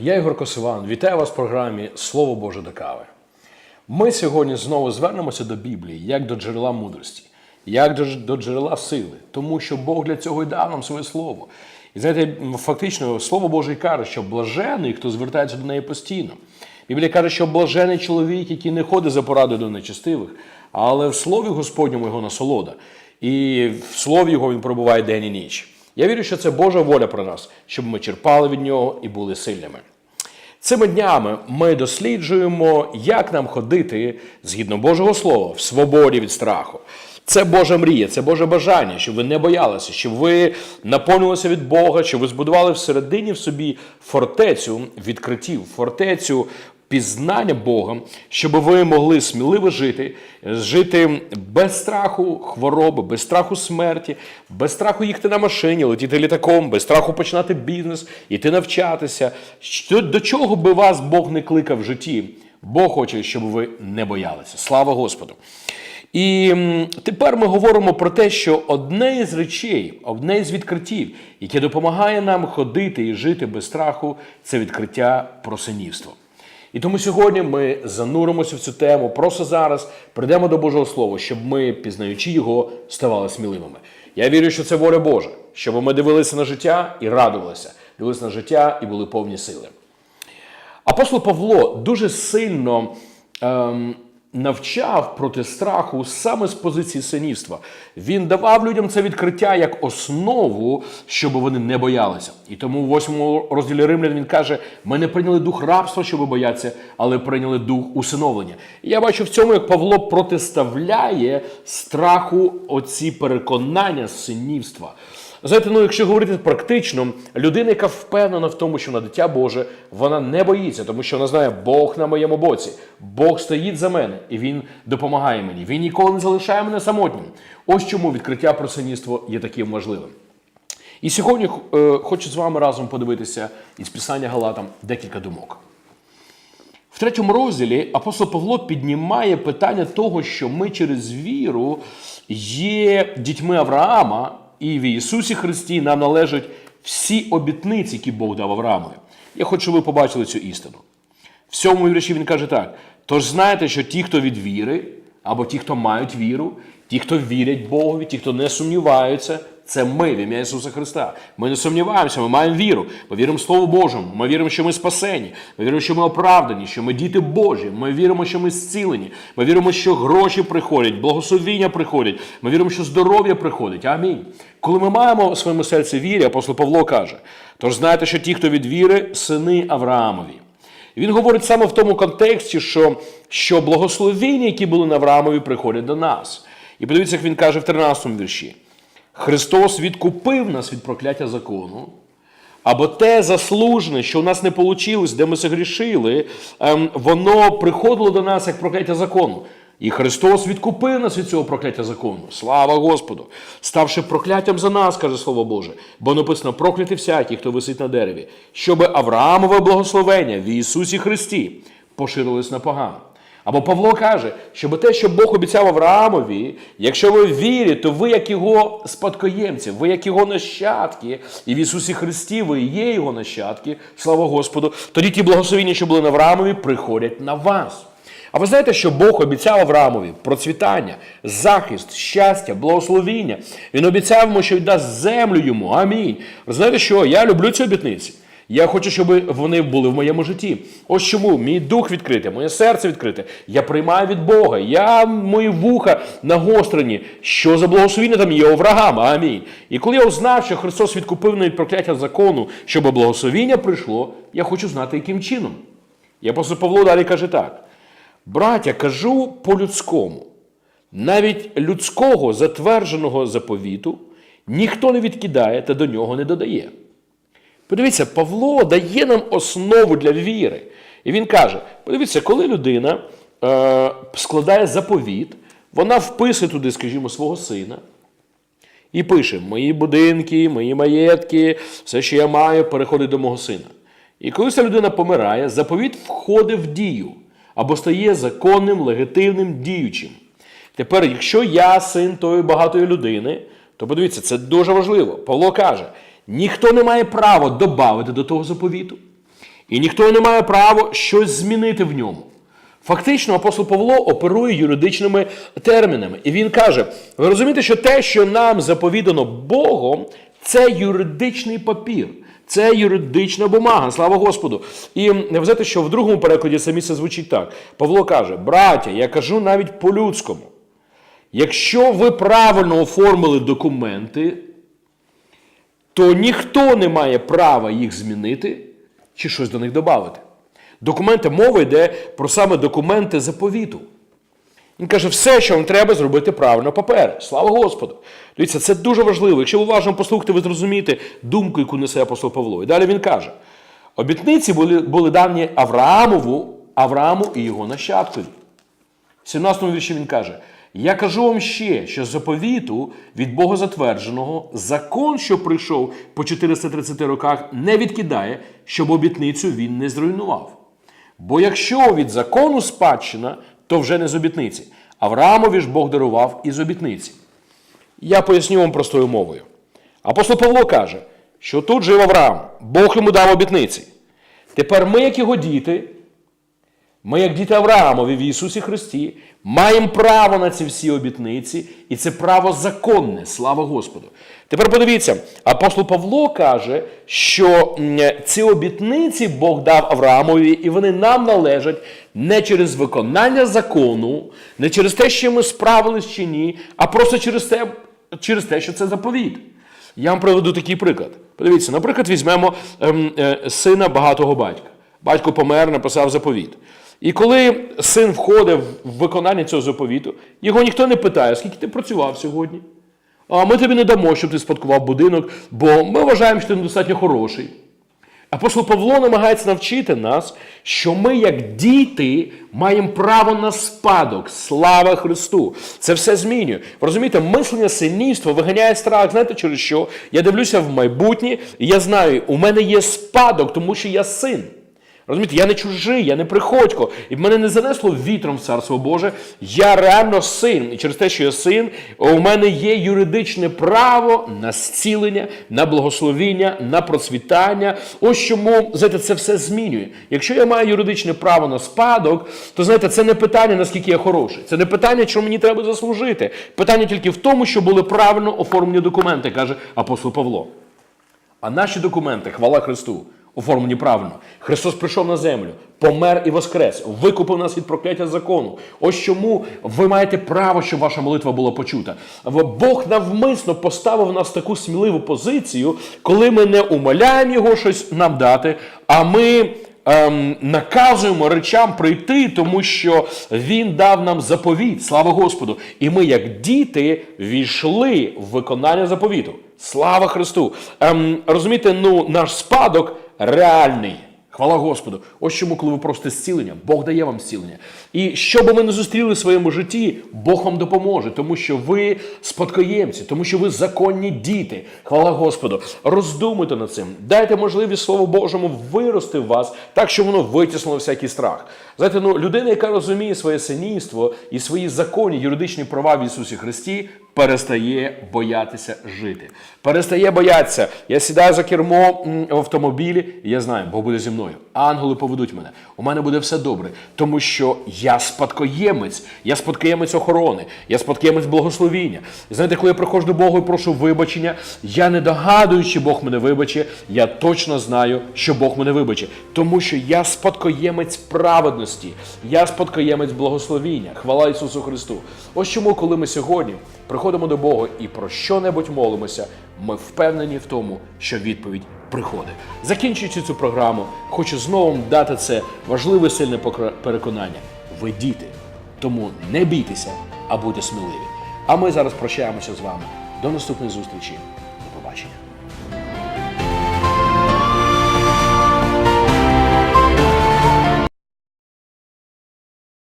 Я Ігор Косиван. Вітаю вас в програмі Слово Боже до кави. Ми сьогодні знову звернемося до Біблії як до джерела мудрості, як до, джерела сили, тому що Бог для цього й дав нам своє слово. І знаєте, фактично, слово Боже каже, що блажений, хто звертається до неї постійно. Біблія каже, що блажений чоловік, який не ходить за порадою до нечестивих, але в слові Господньому його насолода. І в слові його він пробуває день і ніч. Я вірю, що це Божа воля про нас, щоб ми черпали від нього і були сильними. Цими днями ми досліджуємо, як нам ходити згідно Божого Слова в свободі від страху. Це Божа мрія, це Боже бажання, щоб ви не боялися, щоб ви наповнилися від Бога, щоб ви збудували всередині в собі фортецю відкриттів, фортецю пізнання Бога, щоб ви могли сміливо жити, жити без страху хвороби, без страху смерті, без страху їхати на машині, летіти літаком, без страху починати бізнес, іти навчатися. До чого би вас Бог не кликав в житті? Бог хоче, щоб ви не боялися. Слава Господу! І тепер ми говоримо про те, що одне із речей, одне із відкриттів, яке допомагає нам ходити і жити без страху, це відкриття про синівство. І тому сьогодні ми зануримося в цю тему. Просто зараз прийдемо до Божого Слова, щоб ми, пізнаючи його, ставали сміливими. Я вірю, що це воля Божа, щоб ми дивилися на життя і радувалися, дивилися на життя і були повні сили. Апостол Павло дуже сильно ем, навчав проти страху саме з позиції синівства. Він давав людям це відкриття як основу, щоб вони не боялися. І тому в восьмому розділі Римлян він каже: ми не прийняли дух рабства, щоб боятися, але прийняли дух усиновлення. І я бачу в цьому, як Павло протиставляє страху оці переконання синівства. Знаєте, ну якщо говорити практично, людина, яка впевнена в тому, що вона дитя Боже, вона не боїться, тому що вона знає, Бог на моєму боці, Бог стоїть за мене і Він допомагає мені. Він ніколи не залишає мене самотнім. Ось чому відкриття про синівство є таким важливим. І сьогодні е, хочу з вами разом подивитися із Писання Галатам декілька думок. В третьому розділі апостол Павло піднімає питання того, що ми через віру є дітьми Авраама, і в Ісусі Христі нам належать всі обітниці, які Бог дав Авраамові. Я хочу, щоб ви побачили цю істину. В сьомому вірші він каже так: тож знаєте, що ті, хто від віри, або ті, хто мають віру, ті, хто вірять Богові, ті, хто не сумніваються, це ми в ім'я Ісуса Христа. Ми не сумніваємося, ми маємо віру. Ми віримо в Слово Божому. Ми віримо, що ми спасені. Ми віримо, що ми оправдані, що ми діти Божі. Ми віримо, що ми зцілені. Ми віримо, що гроші приходять, благословіння приходять. Ми віримо, що здоров'я приходить. Амінь. Коли ми маємо в своєму серці вірі, апостол Павло каже: тож знаєте, що ті, хто від віри, сини Авраамові. Він говорить саме в тому контексті, що, що благословіння, які були на Авраамові, приходять до нас. І подивіться, як він каже в 13 вірші. Христос відкупив нас від прокляття закону, або те заслужене, що у нас не вийшло, де ми согрішили, ем, воно приходило до нас як прокляття закону. І Христос відкупив нас від цього прокляття закону. Слава Господу! Ставши прокляттям за нас, каже Слово Боже, бо написано прокляти всякі, хто висить на дереві, щоб Авраамове благословення в Ісусі Христі поширилось на поган. Або Павло каже, щоб те, що Бог обіцяв Авраамові, якщо ви в вірі, то ви як його спадкоємці, ви як його нащадки, і в Ісусі Христі ви є його нащадки, слава Господу, тоді ті благословіння, що були на Авраамові, приходять на вас. А ви знаєте, що Бог обіцяв Авраамові процвітання, захист, щастя, благословіння. Він обіцяв йому, що віддасть землю йому. Амінь. Ви знаєте що? Я люблю ці обітниці. Я хочу, щоб вони були в моєму житті. Ось чому мій дух відкритий, моє серце відкрите. Я приймаю від Бога. Я мої вуха нагострені. Що за благословіння там є у врагам? Амінь. І коли я узнав, що Христос відкупив від прокляття закону, щоб благословіння прийшло, я хочу знати, яким чином. І апостол Павло далі каже так. Браття, кажу по-людському. Навіть людського затвердженого заповіту ніхто не відкидає та до нього не додає. Подивіться, Павло дає нам основу для віри. І він каже: подивіться, коли людина е, складає заповіт, вона вписує туди, скажімо, свого сина і пише: Мої будинки, мої маєтки, все, що я маю, переходить до мого сина. І коли ця людина помирає, заповіт входить в дію або стає законним, легітимним, діючим. Тепер, якщо я син тої багатої людини, то подивіться, це дуже важливо. Павло каже: ніхто не має права додати до того заповіту. І ніхто не має права щось змінити в ньому. Фактично, апостол Павло оперує юридичними термінами. І він каже: ви розумієте, що те, що нам заповідано Богом, це юридичний папір. Це юридична бумага, слава Господу. І ви знаєте, що в другому перекладі самі це звучить так. Павло каже: браття, я кажу навіть по-людському. Якщо ви правильно оформили документи, то ніхто не має права їх змінити чи щось до них додати. Документи мова йде про саме документи заповіту. Він каже, все, що вам треба, зробити правильно папери. Слава Господу. Дивіться, це дуже важливо. Якщо ви уважно послухаєте, ви зрозумієте думку, яку несе апостол Павло. І далі він каже: обітниці були, були дані Авраамову, Аврааму і його нащадкові. В 17 вірші він каже: Я кажу вам ще, що заповіту від Бога затвердженого закон, що прийшов по 430 роках, не відкидає, щоб обітницю він не зруйнував. Бо якщо від закону спадщина, то вже не з обітниці. Авраамові ж Бог дарував із обітниці. Я поясню вам простою мовою. Апостол Павло каже, що тут жив Авраам, Бог йому дав обітниці. Тепер ми, як його діти, ми, як діти Авраамові в Ісусі Христі, маємо право на ці всі обітниці, і це право законне, слава Господу. Тепер подивіться, апостол Павло каже, що ці обітниці Бог дав Авраамові, і вони нам належать не через виконання закону, не через те, що ми справились чи ні, а просто через те, через те що це заповіт. Я вам приведу такий приклад. Подивіться, наприклад, візьмемо ем, е, сина багатого батька. Батько помер, написав заповіт. І коли син входив в виконання цього заповіту, його ніхто не питає, скільки ти працював сьогодні. А ми тобі не дамо, щоб ти спадкував будинок, бо ми вважаємо, що ти недостатньо хороший. Апостол Павло намагається навчити нас, що ми, як діти, маємо право на спадок. Слава Христу! Це все змінює. Ви розумієте, мислення синівства виганяє страх. Знаєте через що? Я дивлюся в майбутнє, і я знаю, у мене є спадок, тому що я син. Розумієте, я не чужий, я не приходько. І в мене не занесло вітром в царство Боже. Я реально син. І через те, що я син, у мене є юридичне право на зцілення, на благословіння, на процвітання. Ось чому знаєте, це все змінює. Якщо я маю юридичне право на спадок, то знаєте, це не питання, наскільки я хороший. Це не питання, що мені треба заслужити. Питання тільки в тому, що були правильно оформлені документи, каже апостол Павло. А наші документи, хвала Христу, оформлені правильно. Христос прийшов на землю, помер і воскрес, викупив нас від прокляття закону. Ось чому ви маєте право, щоб ваша молитва була почута. Бог навмисно поставив нас в таку сміливу позицію, коли ми не умоляємо його щось нам дати, а ми. Ем, наказуємо речам прийти, тому що він дав нам заповіт, слава Господу. І ми, як діти, війшли в виконання заповіту. Слава Христу! Ем, розумієте, ну наш спадок реальний. Хвала Господу. Ось чому, коли ви просите зцілення, Бог дає вам зцілення. І що би ви не зустріли в своєму житті, Бог вам допоможе, тому що ви спадкоємці, тому що ви законні діти. Хвала Господу. Роздумуйте над цим. Дайте можливість Слову Божому вирости в вас так, щоб воно витіснило всякий страх. Знаєте, ну людина, яка розуміє своє синівство і свої законні юридичні права в Ісусі Христі, перестає боятися жити. Перестає боятися. Я сідаю за кермо в автомобілі, і я знаю, Бог буде зі мною. Ангели поведуть мене. У мене буде все добре, тому що я спадкоємець, я спадкоємець охорони, я спадкоємець благословіння. Знаєте, коли я приходжу до Бога і прошу вибачення, я не догадую, чи Бог мене вибачить, я точно знаю, що Бог мене вибачить, тому що я спадкоємець праведності, я спадкоємець благословіння. Хвала Ісусу Христу. Ось чому, коли ми сьогодні приходимо до Бога і про що-небудь молимося, ми впевнені в тому, що відповідь приходить. Закінчуючи цю програму, хочу знову дати це важливе сильне переконання. Ви діти, тому не бійтеся, а будьте сміливі. А ми зараз прощаємося з вами. До наступної зустрічі.